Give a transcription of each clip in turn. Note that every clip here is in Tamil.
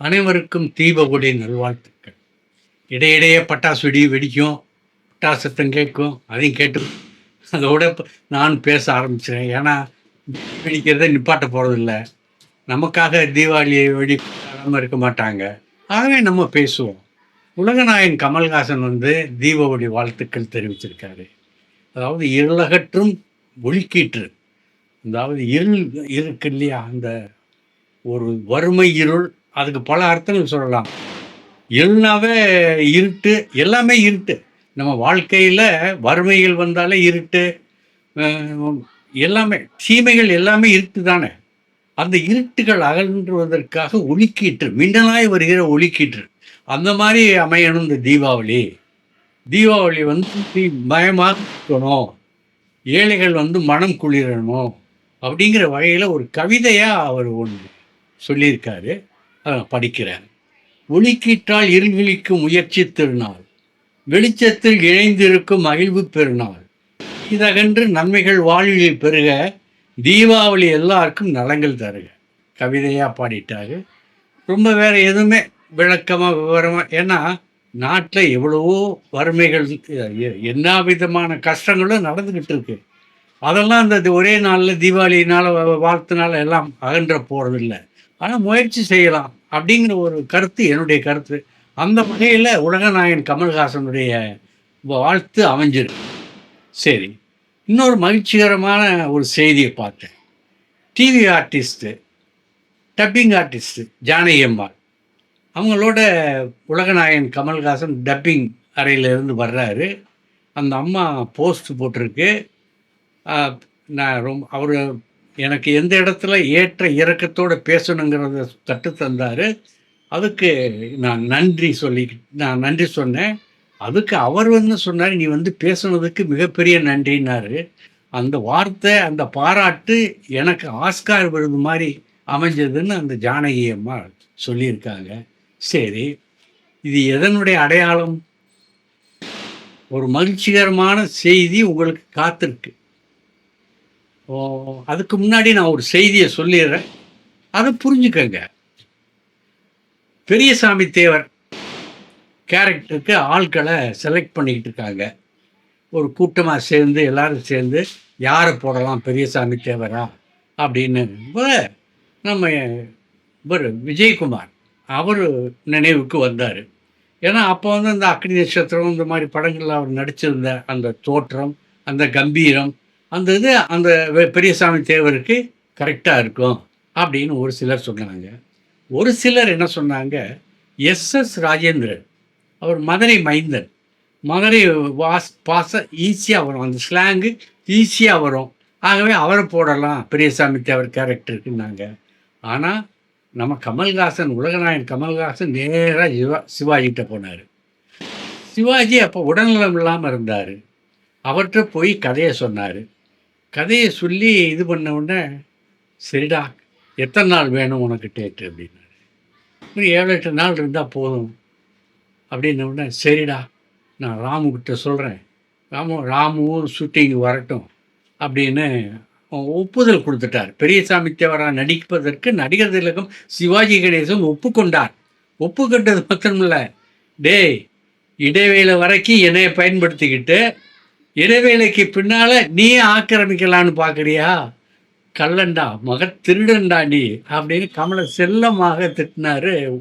அனைவருக்கும் தீபகுடி நல்வாழ்த்துக்கள். இடையிடையே பட்டாசு வெடி வெடிக்கும். பட்டாசு சத்தம் கேட்கும். அதையும் கேட்டு அதோட நான் பேச ஆரம்பிச்சிட்டேன் ஏன்னா வெடிக்கிறத நிப்பாட்ட போகிறதில்ல நமக்காக தீபாவளியை வெடிக்காமல் இருக்க மாட்டாங்க. ஆகவே நம்ம பேசுவோம். உலகநாயகன் கமல்ஹாசன் வந்து தீபாவளி வாழ்த்துக்கள் தெரிவிச்சிருக்காரு. அதாவது இருளகற்றும் ஒழுக்கீற்று. அதாவது இருள் இருக்கு இல்லையா? அந்த ஒரு வறுமை இருள் அதுக்கு பல அர்த்தங்கள் சொல்லலாம். இருள்னாவே இருட்டு எல்லாமே இருட்டு. நம்ம வாழ்க்கையில் வறுமைகள் வந்தாலே இருட்டு. எல்லாமே தீமைகள் எல்லாமே இருட்டு தானே. அந்த இருட்டுகள் அகன்றுவதற்காக ஒழுக்கீற்று மின்னலாய் வருகிற ஒழுக்கீற்று அந்த மாதிரி அமையணும் இந்த தீபாவளி. தீபாவளி வந்து தீ- பயமாக இருக்கணும். ஏழைகள் வந்து மனம் குளிரணும். அப்படிங்கிற வகையில் ஒரு கவிதையாக அவர் ஒன்று சொல்லியிருக்காரு. படிக்கிறேன். ஒளிக்கீற்றால் இருள்விழிக்கும் முயற்சி திருநாள். வெளிச்சத்தில் இணைந்திருக்கும் மகிழ்வு பெருநாள். இதகன்று நன்மைகள் வாழ்வில் பெருக தீபாவளி எல்லாருக்கும் நலங்கள் தருக. கவிதையாக பாடிட்டாரு. ரொம்ப வேறு எதுவுமே விளக்கமாக விவரமாக ஏன்னா நாட்டில் எவ்வளவோ வறுமைகள் எ- என்ன விதமான கஷ்டங்களும் நடந்துக்கிட்டு இருக்கு. அதெல்லாம் அந்த ஒரே நாளில் தீபாவளினால் வ- வாழ்த்துனால எல்லாம் அகன்ற போகிறதில்ல ஆனால் முயற்சி செய்யலாம். அப்படிங்கிற ஒரு கருத்து என்னுடைய கருத்து. அந்த வகையில் உலகநாயகன் கமல்ஹாசனுடைய வாழ்த்து அமைஞ்சிரு சரி இன்னொரு மகிழ்ச்சிகரமான ஒரு செய்தியை பார்த்தேன். TV artist dubbing artist Janaki Ammal அவங்களோட உலகநாயகன் கமல்ஹாசன் டப்பிங் அறையிலேருந்து வர்றாரு. அந்த அம்மா போஸ்ட் போட்டிருக்கு. நான் ரொம்ப அவர் எனக்கு எந்த இடத்துல ஏற்ற இறக்கத்தோடு பேசணுங்கிறத தட்டு தந்தார். அதுக்கு நான் நன்றி சொல்லி நான் நன்றி சொன்னேன். அதுக்கு அவர் வந்து சொன்னார் நீ வந்து பேசுனதுக்கு மிகப்பெரிய நன்றின்னாரு. அந்த வார்த்தை அந்த பாராட்டு எனக்கு ஆஸ்கார் விருது மாதிரி அமைஞ்சதுன்னு அந்த ஜானகி அம்மா சொல்லியிருக்காங்க. சரி இது எதனுடைய அடையாளம்? ஒரு மகிழ்ச்சிகரமான செய்தி உங்களுக்கு காத்திருக்கு. அதுக்கு முன்னாடி நான் ஒரு செய்தியை சொல்லிடுறேன். அதை புரிஞ்சுக்கங்க. பெரியசாமி தேவர் கேரக்டருக்கு ஆட்களை செலக்ட் பண்ணிக்கிட்டு இருக்காங்க. ஒரு கூட்டமாக சேர்ந்து எல்லாரும் சேர்ந்து யாரை போடலாம் பெரியசாமி தேவரா? அப்படின்னு. நம்ம இவர் விஜயகுமார். அவர் நினைவுக்கு வந்தார். ஏன்னா அப்போ வந்து அந்த அக்னி நட்சத்திரம் இந்த மாதிரி படங்களில் அவர் நடிச்சிருந்த அந்த தோற்றம் அந்த கம்பீரம் அந்த இது அந்த பெரியசாமி தேவருக்கு கரெக்டாக இருக்கும் அப்படின்னு ஒரு சிலர் சொன்னாங்க. ஒரு சிலர் என்ன சொன்னாங்க? எஸ் எஸ் ராஜேந்திரன் அவர் மதுரை மைந்தன். மதுரை வாஸ் பாச ஈஸியாக வரும். அந்த ஸ்லாங்கு ஈஸியாக வரும். ஆகவே அவரை போடலாம். பெரியசாமி தேவர் கேரக்டருக்குன்னாங்க ஆனால் நம்ம கமல்ஹாசன் உலகநாயன் கமல்ஹாசன் நேராக சிவா சிவாஜிகிட்ட போனார். சிவாஜி அப்போ உடல்நலம் இல்லாமல் இருந்தார். அவர்கிட்ட போய் கதையை சொன்னார். கதையை சொல்லி இது பண்ண உடனே சரிடா எத்தனை நாள் வேணும் உனக்கு டேட்டு அப்படின்னாரு ஏழு எட்டு நாள் இருந்தால் போதும் அப்படின்ன உடனே சரிடா நான் ராமுக்கிட்ட சொல்கிறேன் ராமு ராமுவும் ஷூட்டிங் வரட்டும் அப்படின்னு ஒப்புதல் கொடுத்துட்டார். பெரியசாமி தேவரா நடிப்பதற்கு நடிகர் திலகம் சிவாஜி கணேசன் ஒப்புக்கொண்டார். ஒப்புக்கொண்டது மாத்திரமில்ல. டேய் இடைவேளை வரைக்கும் என்னையை பயன்படுத்திக்கிட்டு இடைவேளைக்கு பின்னால் நீ ஆக்கிரமிக்கலான்னு பார்க்குறியா? கள்ளண்டா மக திருடன்டா நீ? அப்படின்னு கமலை செல்லமாக திட்டினாரு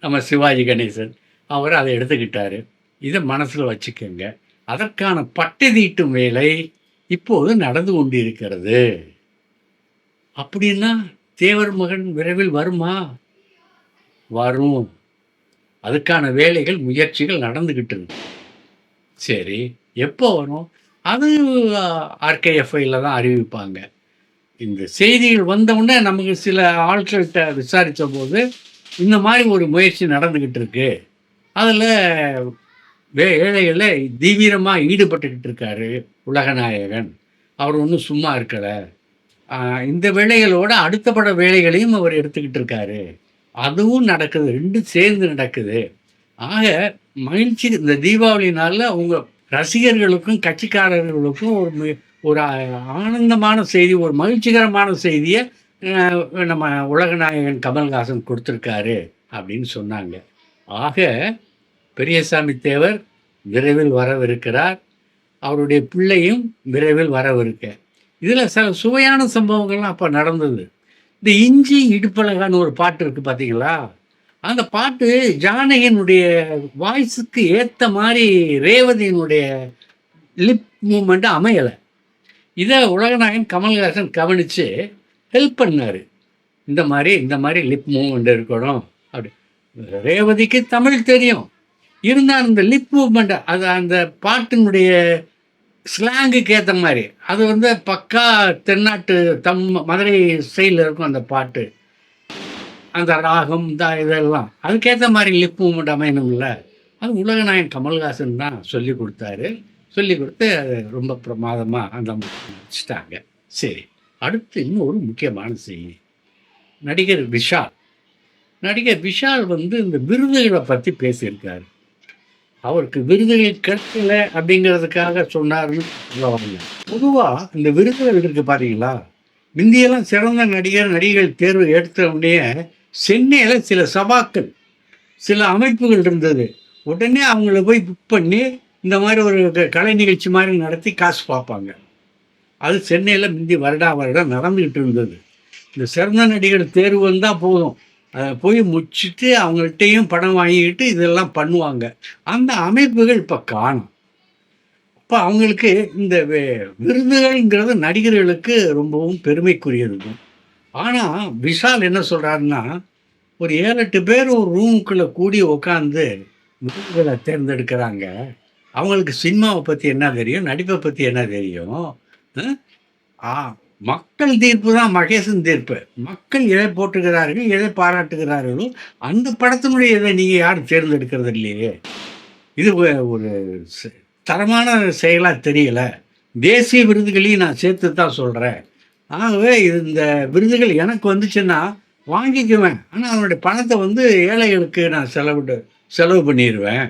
நம்ம சிவாஜி கணேசன். அவர் அதை எடுத்துக்கிட்டாரு. இதை மனசில் வச்சுக்கோங்க. அதற்கான பட்டு தீட்டும் வேலை இப்போது நடந்து கொண்டிருக்கிறது. அப்படின்னா தேவர் மகன் விரைவில் வருமா? வரும். அதுக்கான வேலைகள் முயற்சிகள் நடந்துக்கிட்டு இருக்கு. சரி எப்போ வரும்? அது ஆர்கேஎஃப்ஐயில் தான் அறிவிப்பாங்க. இந்த செய்திகள் வந்தவுடனே நமக்கு சில ஆட்கள்கிட்ட விசாரித்த போது இந்த மாதிரி ஒரு முயற்சி நடந்துக்கிட்டு இருக்கு. அதில் வே ஏழைகளை தீவிரமாக ஈடுபட்டுக்கிட்டு இருக்காரு உலகநாயகன் அவர் ஒன்றும் சும்மா இருக்கலை. இந்த வேலைகளோட அடுத்த பட வேலைகளையும் அவர் எடுத்துக்கிட்டு இருக்காரு. அதுவும் நடக்குது ரெண்டும் சேர்ந்து நடக்குது. ஆக மகிழ்ச்சி இந்த தீபாவளி நாளில் உங்கள் ரசிகர்களுக்கும் கட்சிக்காரர்களுக்கும் ஒரு ஒரு ஆனந்தமான செய்தி ஒரு மகிழ்ச்சிகரமான செய்தியை நம்ம உலகநாயகன் கமல்ஹாசன் கொடுத்துருக்காரு அப்படின்னு சொன்னாங்க. ஆக பெரியசாமி தேவர் விரைவில் வரவிருக்கிறார். அவருடைய பிள்ளையும் விரைவில் வரவிருக்க. இதில் சில சுவையான சம்பவங்கள்லாம் அப்போ நடந்தது. இந்த இஞ்சி இடுப்பழகான்னு ஒரு பாட்டு இருக்குது பார்த்தீங்களா அந்த பாட்டு ஜானகியினுடைய வாய்ஸுக்கு ஏற்ற மாதிரி ரேவதியினுடைய லிப் மூமெண்ட்டு அமையலை. இதை உலகநாயகன் கமல்ஹாசன் கவனித்து ஹெல்ப் பண்ணார். இந்த மாதிரி இந்த மாதிரி லிப் மூமெண்ட் இருக்கணும். அப்படி. ரேவதிக்கு தமிழ் தெரியும். இருந்தால் இந்த லிப் மூமெண்ட் அது அந்த பாட்டினுடைய ஸ்லாங்குக்கு ஏற்ற மாதிரி. அது வந்து பக்கா தென்னாட்டு தம் மதுரை ஸ்டைலில் இருக்கும் அந்த பாட்டு. அந்த ராகம் இந்த இதெல்லாம். அதுக்கேற்ற மாதிரி லிப் மூமெண்ட் அமையணும்ல. அது உலகநாயகன் கமல்ஹாசன் தான் சொல்லி கொடுத்தாரு. சொல்லி கொடுத்து அது ரொம்ப பிரமாதமாக அந்த வச்சுட்டாங்க சரி அடுத்து இன்னும் ஒரு முக்கியமான செய்தி. நடிகர் விஷால். நடிகர் விஷால் வந்து இந்த விருதுகளை பற்றி பேசியிருக்காரு. அவருக்கு விருதுகள் கிடைக்கல அப்படிங்கிறதுக்காக சொன்னார்னு பொதுவாக இந்த விருதுகள் இருக்குது பார்த்தீங்களா முந்தியெல்லாம் சிறந்த நடிகர் நடிகைகள் தேர்வு எடுத்த உடனே சென்னையில் சில சபாக்கள் சில அமைப்புகள் இருந்தது. உடனே அவங்கள போய் புக் பண்ணி இந்த மாதிரி ஒரு க- கலை நிகழ்ச்சி மாதிரி நடத்தி காசு பார்ப்பாங்க. அது சென்னையில் முந்தி வருடா வருடம் நடந்துக்கிட்டு இருந்தது. இந்த சிறந்த நடிகர் தேர்வு வந்தால் போதும். அதை போய் முடிச்சுட்டு அவங்கள்ட்டையும் பணம் வாங்கிக்கிட்டு இதெல்லாம் பண்ணுவாங்க. அந்த அமைப்புகள் இப்போ காணும். அப்போ அவங்களுக்கு இந்த விருதுகள்ங்கிறது நடிகர்களுக்கு ரொம்பவும் பெருமைக்குரியது ஆனால் விஷால் என்ன சொல்கிறாருன்னா ஒரு ஏழு எட்டு பேர் ஒரு ரூமுக்குள்ளே கூடி உட்காந்து விருதுகளை தேர்ந்தெடுக்கிறாங்க. அவங்களுக்கு சினிமாவை பற்றி என்ன தெரியும்? நடிப்பை பற்றி என்ன தெரியும்? ஆ? மக்கள் தீர்ப்பு தான் மகேசன் தீர்ப்பு. மக்கள் எதை போட்டுக்கிறார்கள் எதை பாராட்டுகிறார்களோ அந்த படத்தினுடைய இதை நீங்கள் யாரும் தேர்ந்தெடுக்கிறது இல்லையே. இது ஒரு தரமான செயலாக தெரியலை. தேசிய விருதுகளையும் நான் சேர்த்து தான் சொல்கிறேன் ஆகவே இந்த விருதுகள் எனக்கு வந்துச்சுன்னா வாங்கிக்குவேன். ஆனால் அவனுடைய பணத்தை வந்து ஏழைகளுக்கு நான் செலவிட செலவு பண்ணிடுவேன்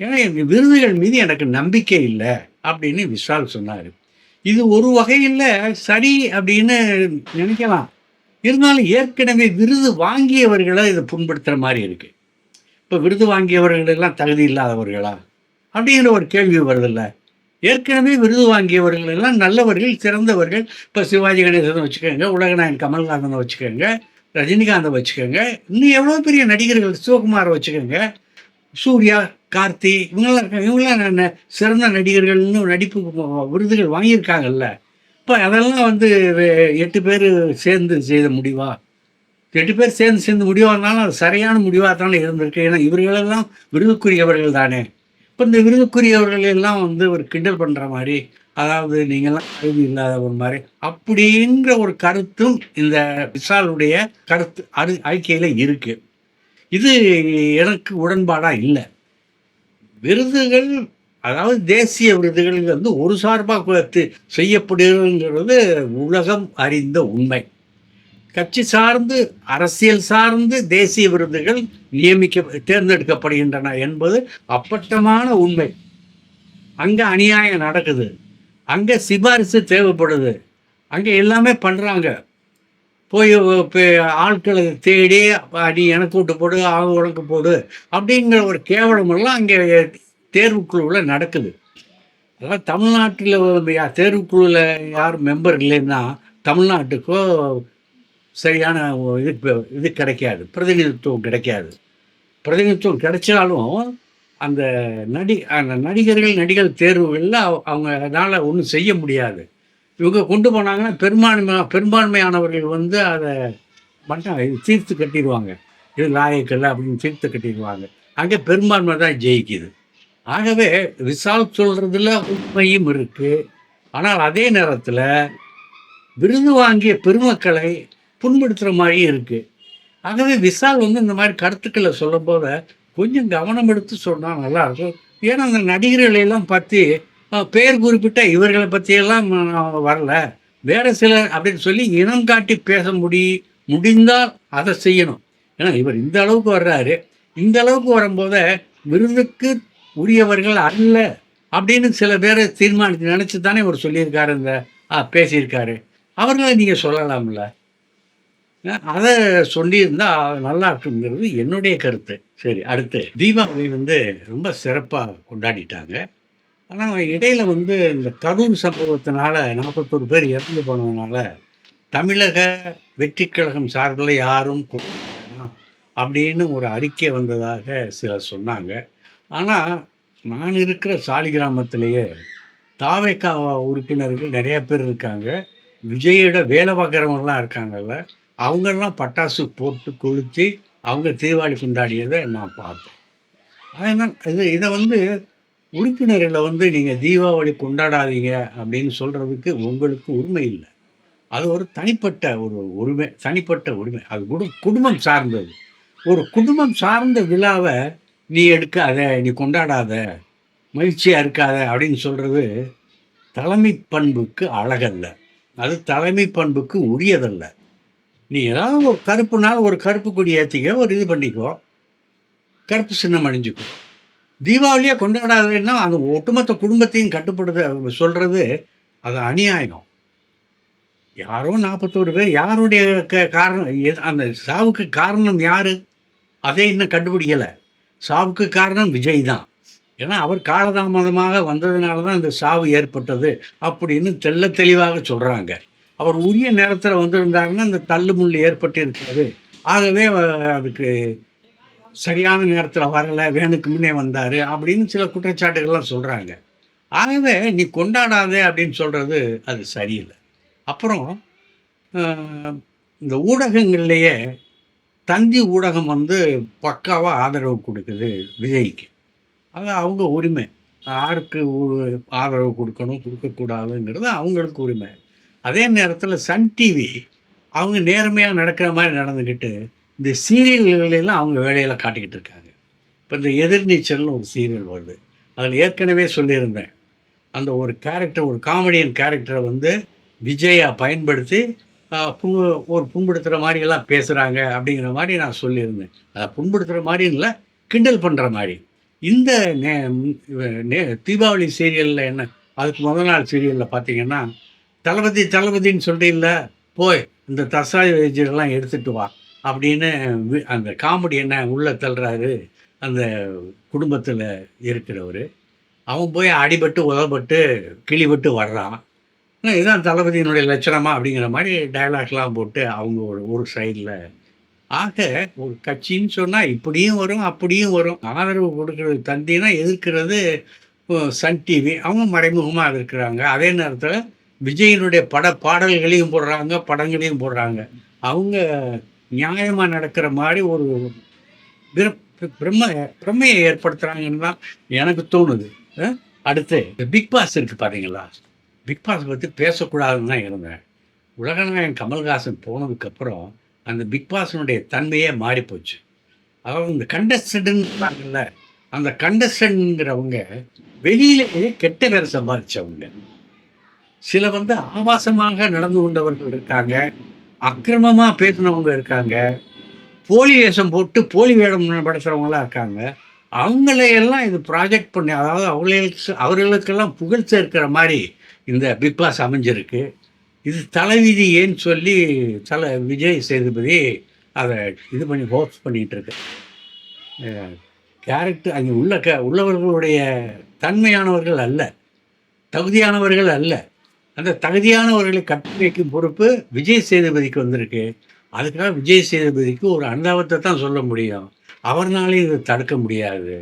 ஏன்னா விருதுகள் மீது எனக்கு நம்பிக்கை இல்லை அப்படின்னு விஷால் சொன்னார். இது ஒரு வகையில் சரி அப்படின்னு நினைக்கலாம். இருந்தாலும் ஏற்கனவே விருது வாங்கியவர்களை இதை புண்படுத்துகிற மாதிரி இருக்குது இப்போ விருது வாங்கியவர்களெல்லாம் தகுதி இல்லாதவர்களா? அப்படிங்கிற ஒரு கேள்வி வருதில்லை. ஏற்கனவே விருது வாங்கியவர்கள் எல்லாம் நல்லவர்கள் சிறந்தவர்கள். இப்போ சிவாஜி கணேசன் வச்சுக்கோங்க உலகநாயகன் கமல்நாதனை வச்சுக்கோங்க ரஜினிகாந்தை வச்சுக்கோங்க இன்னும் எவ்வளோ பெரிய நடிகர்கள் சிவகுமாரை வச்சுக்கோங்க சூர்யா கார்த்தி இவங்கெல்லாம் இருக்காங்க. இவங்கெல்லாம் என்ன சிறந்த நடிகர்கள்னு நடிப்பு விருதுகள் வாங்கியிருக்காங்கல்ல. இப்போ அதெல்லாம் வந்து எட்டு பேர் சேர்ந்து செய்த முடிவா? எட்டு பேர் சேர்ந்து சேர்ந்து முடிவாக இருந்தாலும் அது சரியான முடிவாக தானே இருந்திருக்கு. ஏன்னா இவர்களெல்லாம் விருதுக்குரியவர்கள் தானே. இப்போ இந்த விருதுக்குரியவர்கள் எல்லாம் வந்து ஒரு கிண்டல் பண்ணுற மாதிரி அதாவது நீங்கள்லாம் கல்வி இல்லாத ஒரு மாதிரி அப்படிங்கிற ஒரு கருத்தும் இந்த விஷாலுடைய கருத்து அது அறிக்கையில் இருக்கு. இது எனக்கு உடன்பாடாக இல்லை. விருதுகள் அதாவது தேசிய விருதுகள் வந்து ஒரு சார்பாக செய்யப்படுகிறது உலகம் அறிந்த உண்மை. கட்சி சார்ந்து அரசியல் சார்ந்து தேசிய விருதுகள் நியமிக்க தேர்ந்தெடுக்கப்படுகின்றன என்பது அப்பட்டமான உண்மை. அங்கே அநியாயம் நடக்குது. அங்கே சிபாரிசு தேவைப்படுது. அங்கே எல்லாமே பண்ணுறாங்க போய் இப்போ ஆட்களை தேடி நீ எனக்கு விட்டு போடு அவங்க உனக்கு போடு அப்படிங்கிற ஒரு கேவலமெல்லாம் அங்கே தேர்வுக்குழுவில் நடக்குது. அதாவது தமிழ்நாட்டில் தேர்வுக்குழுவில் யார் மெம்பர் இல்லைன்னா தமிழ்நாட்டுக்கோ சரியான இது இது கிடைக்காது பிரதிநிதித்துவம் கிடைக்காது. பிரதிநிதித்துவம் கிடைச்சாலும் அந்த நடி அந்த நடிகர்கள் நடிகர் தேர்வுகளில் அவங்க அதனால் ஒன்றும் செய்ய முடியாது. இவங்க கொண்டு போனாங்கன்னா பெரும்பான்மை பெரும்பான்மையானவர்கள் வந்து அதை மாட்டாங்க இது தீர்த்து கட்டிடுவாங்க. இது லாயக்கல்ல அப்படின்னு தீர்த்து கட்டிடுவாங்க. அங்கே பெரும்பான்மை தான் ஜெயிக்குது. ஆகவே விசால் சொல்கிறதுல உண்மையும் இருக்குது ஆனால் அதே நேரத்தில் விருது வாங்கிய பெருமக்களை புண்படுத்துகிற மாதிரியும் இருக்குது ஆகவே விசால் வந்து இந்த மாதிரி கருத்துக்களை சொல்லும் போத கொஞ்சம் கவனம் எடுத்து சொன்னால் நல்லாயிருக்கும். ஏன்னா அந்த நடிகர்களையெல்லாம் பற்றி பெயர் குறிப்பிட்ட இவர்களை பற்றியெல்லாம் வரல. வேறு சிலர் அப்படின்னு சொல்லி இனம் காட்டி பேச முடி முடிந்தால் அதை செய்யணும். ஏன்னா இவர் இந்த அளவுக்கு வர்றாரு. இந்த அளவுக்கு வரும்போத விருதுக்கு உரியவர்கள் அல்ல அப்படின்னு சில பேரை தீர்மானித்து நினச்சி தானே இவர் சொல்லியிருக்காரு இந்த ஆ, பேசியிருக்காரு. அவர்களை நீங்கள் சொல்லலாம்ல? அதை சொல்லியிருந்தா நல்லா இருக்குங்கிறது என்னுடைய கருத்து. சரி அடுத்து. தீபாவளி வந்து ரொம்ப சிறப்பாக கொண்டாடிட்டாங்க. ஆனால் இடையில் வந்து இந்த கரூர் சம்பவத்தினால நாற்பத்தொரு பேர் இறந்து போனதுனால தமிழக வெற்றி கழகம் சார்பில் யாரும் அப்படின்னு ஒரு அறிக்கை வந்ததாக சிலர் சொன்னாங்க. ஆனால் நான் இருக்கிற சாலிகிராமத்திலேயே தாவேக்கா உறுப்பினர்கள் நிறைய பேர் இருக்காங்க. விஜயோட வேலை பார்க்குறவங்களாம் இருக்காங்கல்ல. அவங்கெல்லாம் பட்டாசு போட்டு கொளுத்தி அவங்க தீபாவளி கொண்டாடியதை நான் பார்த்தேன். அதனால் இது இதை வந்து உறுப்பினர்களை வந்து நீங்கள் தீபாவளி கொண்டாடாதீங்க அப்படின்னு சொல்கிறதுக்கு உங்களுக்கு உரிமை இல்லை. அது ஒரு தனிப்பட்ட ஒரு உரிமை தனிப்பட்ட உரிமை. அது குடு குடும்பம் சார்ந்தது. ஒரு குடும்பம் சார்ந்த விழாவை நீ எடுக்காத நீ கொண்டாடாத மகிழ்ச்சியாக இருக்காத அப்படின்னு சொல்கிறது தலைமை பண்புக்கு அழகல்ல. அது தலைமை பண்புக்கு உரியதல்ல. நீ ஏதாவது ஒரு கருப்பு ஒரு கருப்பு கொடி ஏற்றிக்க ஒரு இது பண்ணிக்கோ. கருப்பு சின்னம் அணிஞ்சுக்கோ. தீபாவளியை கொண்டாடாதேன்னா அந்த ஒட்டுமொத்த குடும்பத்தையும் கட்டுப்படுத்த சொல்கிறது அது அநியாயம். யாரோ நாற்பத்தோரு பேர் யாருடைய க காரணம் எது- அந்த சாவுக்கு காரணம் யார்? அதை இன்னும் கண்டுபிடிக்கலை. சாவுக்கு காரணம் விஜய் தான். ஏன்னா அவர் காலதாமதமாக வந்ததுனால தான் இந்த சாவு ஏற்பட்டது அப்படின்னு தெல்ல தெளிவாக சொல்கிறாங்க அவர் உரிய நேரத்தில் வந்திருந்தாருன்னா இந்த தள்ளுமுள்ளு ஏற்பட்டு இருக்கிறது ஆகவே அதுக்கு சரியான நேரத்தில் வரலை வேணுக்கு முன்னே வந்தார் அப்படின்னு சில குற்றச்சாட்டுகள்லாம் சொல்கிறாங்க ஆகவே நீ கொண்டாடாதே அப்படின்னு சொல்கிறது அது சரியில்லை. அப்புறம் இந்த ஊடகங்கள்லேயே தந்தி ஊடகம் வந்து பக்காவாக ஆதரவு கொடுக்குது விஜய்க்கு. அது அவங்க உரிமை. யாருக்கு ஆதரவு கொடுக்கணும் கொடுக்கக்கூடாதுங்கிறது அவங்களுக்கு உரிமை. அதே நேரத்தில் சன் டிவி அவங்க நேர்மையாக நடக்கிற மாதிரி நடந்துக்கிட்டு இந்த சீரியல்களெல்லாம் அவங்க வேலையில் காட்டிக்கிட்டு இருக்காங்க. இப்போ இந்த எதிர்நீச்சல்னு ஒரு சீரியல் வருது. அதில் ஏற்கனவே சொல்லியிருந்தேன். அந்த ஒரு கேரக்டர் ஒரு காமெடியன் கேரக்டரை வந்து விஜயா பயன்படுத்தி புங்கு ஒரு புண்படுத்துகிற மாதிரியெல்லாம் பேசுகிறாங்க அப்படிங்கிற மாதிரி நான் சொல்லியிருந்தேன். அதை புண்படுத்துகிற மாதிரி இல்லை கிண்டல் பண்ணுற மாதிரி. இந்த நே நே தீபாவளி சீரியலில் என்ன அதுக்கு முதல் நாள் சீரியலில் பார்த்தீங்கன்னா தளபதி தளபதின்னு சொல்கிறீங்கள போய் இந்த தசாய் வைத்தியெல்லாம் எடுத்துட்டு வா அப்படின்னு அந்த காமெடி என்ன உள்ளே தள்ளுறாரு அந்த குடும்பத்தில் இருக்கிறவர். அவன் போய் அடிபட்டு உதப்பட்டு கிளிபட்டு வர்றான். இதுதான் தளபதியினுடைய லட்சணமா அப்படிங்கிற மாதிரி டயலாக்லாம் போட்டு அவங்க ஒரு ஒரு சைடில் ஆக ஒரு கட்சின்னு சொன்னால் இப்படியும் வரும் அப்படியும் வரும். ஆதரவு கொடுக்கறது தந்தினா எதிர்க்கிறது சன் டிவி அவங்க மறைமுகமாக இருக்கிறாங்க. அதே நேரத்தில் விஜயினுடைய பட பாடல்களையும் போடுறாங்க படங்களையும் போடுறாங்க. அவங்க நியாயமாக நடக்கிற மாதிரி ஒரு பிரம்ம பிரம்மையை ஏற்படுத்துகிறாங்கன்னு தான் எனக்கு தோணுது. அடுத்து பிக் பாஸ் இருக்குது பார்த்தீங்களா பிக் பாஸ் பற்றி பேசக்கூடாதுன்னு தான் இருந்தேன். உலகநாயகன் கமல்ஹாசன் போனதுக்கப்புறம் அந்த பிக் பாஸினுடைய தன்மையே மாறிப்போச்சு. அவங்க அதாவது இந்த கண்டஸ்டன்ட்ன்றாங்கல்ல அந்த கண்டஸ்டன்ட்ங்கிறவங்க வெளியிலேயே கெட்ட பேர் சம்பாதிச்சவங்க. சில வந்து ஆபாசமாக நடந்து கொண்டவர்கள் இருக்காங்க அக்கிரமமா பேசினவங்க இருக்காங்க போலி வேஷம் போட்டு போலி வேடம் படுத்துறவங்களாம் இருக்காங்க. அவங்களையெல்லாம் இது ப்ராஜெக்ட் பண்ணி அதாவது அவர்களுக்கு அவர்களுக்கெல்லாம் புகழ் சேர்க்கிற மாதிரி இந்த பிக் பாஸ் அமைஞ்சிருக்கு. இது தலைவிதி ஏன்னு சொல்லி தலை விஜய் சேதுபதி அதை இது பண்ணி ஹோப்ஸ் பண்ணிட்டு இருக்கு. கேரக்டர் அங்கே உள்ள க உள்ளவர்களுடைய தன்மையானவர்கள் அல்ல தகுதியானவர்கள் அல்ல. அந்த தகுதியானவர்களை கட்டமைக்கும் பொறுப்பு விஜய் சேதுபதிக்கு வந்திருக்கு. அதுக்காக விஜய் சேதுபதிக்கு ஒரு அனுதாபத்தை தான் சொல்ல முடியும். அவர்னாலே இதை தடுக்க முடியாது.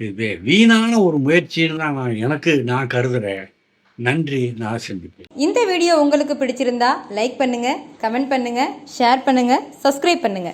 இது வீணான ஒரு முயற்சின்னு தான் நான் எனக்கு நான் கருதுகிறேன் நன்றி. நான் சந்திப்பேன் இந்த வீடியோ உங்களுக்கு பிடிச்சிருந்தா லைக் பண்ணுங்க கமெண்ட் பண்ணுங்க ஷேர் பண்ணுங்க சப்ஸ்கிரைப் பண்ணுங்க.